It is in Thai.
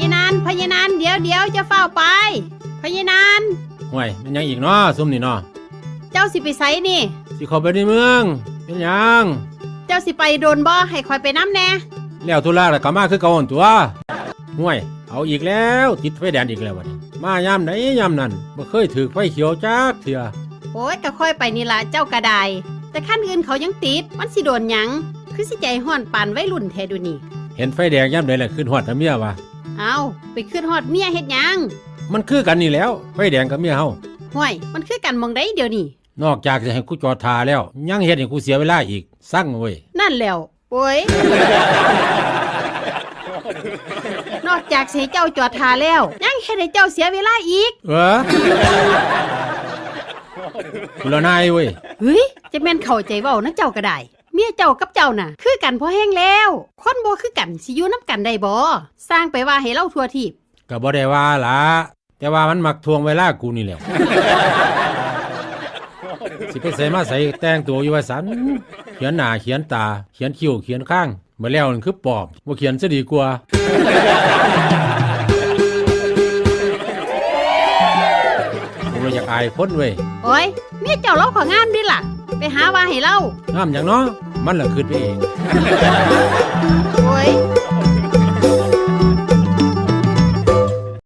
ญานานพญานานเดี๋ยวเดี๋ยวจะเฝ้าไป พญานานห่วยมันหยังอีกเนาะซุ่มนี่เนาะเจ้าสิไปไสนี่ สิเข้าไปในเมืองเป็นหยังเจ้าสิไปโดนบ่ให้คอยไปน้ำแน่แล้วธุระแล้วก็มาคือเก่าหั่นตัวห่วย เอาอีกแล้วติดไฟแดงอีกแล้วบัดนี้มายามไหนยามนั้นบ่เคยถือไฟเขียวจักเถื่อโอ้ยก็ค่อยไปนี่ละเจ้ากระไดแต่ขั้นอื่นเขายังติดมันสิโดนหยังคือสิใจห้อนปานไว้รุ่นแทดูนี่ เห็นไฟแดงยามใดแหละขึ้นฮอดแต่เมียวะ เอาไปขึ้นฮอดเมียเฮ็ดหยังมันคือกันนี่แหล้วไฟแดงกับเมียเฮาห่วยมันคือกันหมองได้เดี๋ยวนี้นอกจากจะให้กูจอดทาแล้ว ยังเฮ็ดให้กูเสียเวลาอีกสั่งเว้ยนั่นแหล้วโอ้ย นอกจากสิให้เจ้าจอดทาแล้ว ยังเฮ็ดให้เจ้าเสียเวลาอีกเออกูละนายเว้ยเฮ้ยจะแม่นเข้าใจเว้านะเจ้าก็ได้ เมียเจ้ากับเจ้าน่ะ คือกันพอแห้งแล้ว คนบ่คือกันสิอยู่น้ำกันได้บ่สร้างไปว่าให้เล่าทั่วทีบก็บ่ได้ว่าละแต่ว่ามันมักทวงเวลากูนี่แหละสิไปใส่มาใส่แต่งตัวอยู่ว่าสันเขียนหน้าเขียนตา เขียนคิ้วเขียนข้างมาแล้วนั่นคือปอบว่าเขียนซะดีกว่าผมเลยอยากอายคนเว้ยโอ้ยเมียเจ้าเล่าของงามดิล่ะ ไปหาว่าให้เล่างามอย่างเนาะมันละคืดไปเอง